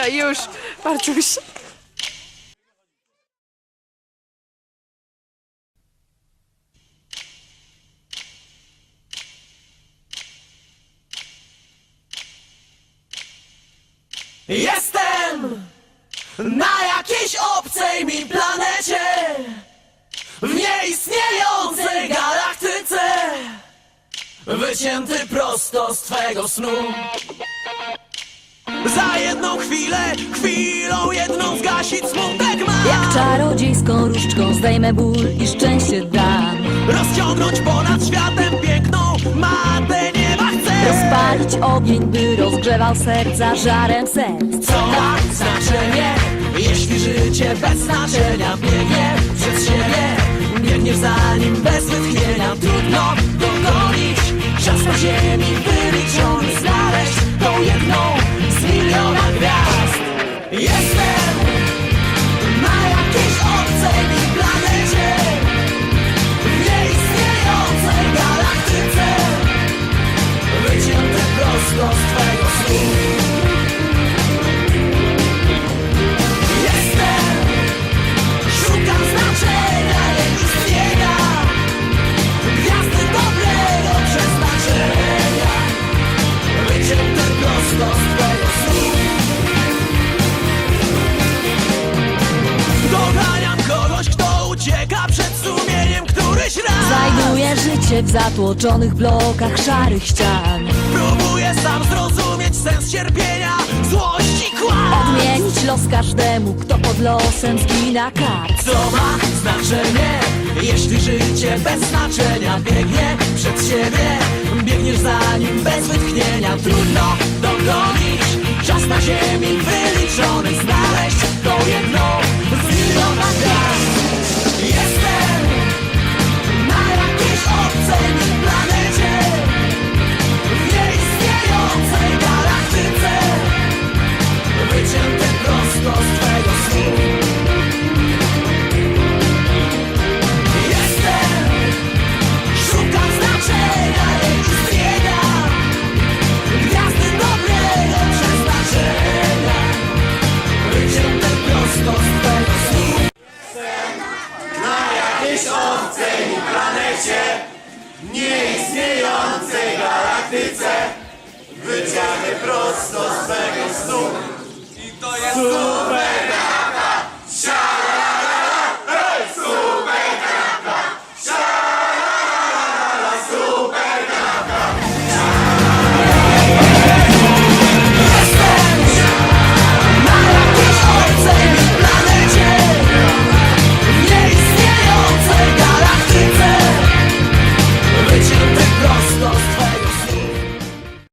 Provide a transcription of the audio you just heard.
Dobra, już. Bartuś. Jestem na jakiejś obcej mi planecie W nieistniejącej galaktyce Wycięty prosto z twego snu Za jedną chwilę, chwilą jedną zgasić smutek mam Jak czarodziejską różdżką zdejmę ból i szczęście dam. Rozciągnąć ponad światem piękną matę nieba chcę. Rozpalić ogień, by rozgrzewał serca żarem serc. Co ma znaczenie, jeśli życie bez znaczenia biegnie przez siebie? Biegniesz za nim bez wytchnienia, trudno dogonić. Czas na ziemi w zatłoczonych blokach szarych ścian Próbuję sam zrozumieć sens cierpienia, złości, kłam Odmienić los każdemu, kto pod losem zgina kart Co ma znaczenie, jeśli życie bez znaczenia biegnie przed siebie? Biegniesz za nim bez wytchnienia, trudno dogonić. Czas na ziemi wyliczony, znaleźć tą jedną jakiejś obcej planecie, nieistniejącej galaktyce, wyciągnie prosto z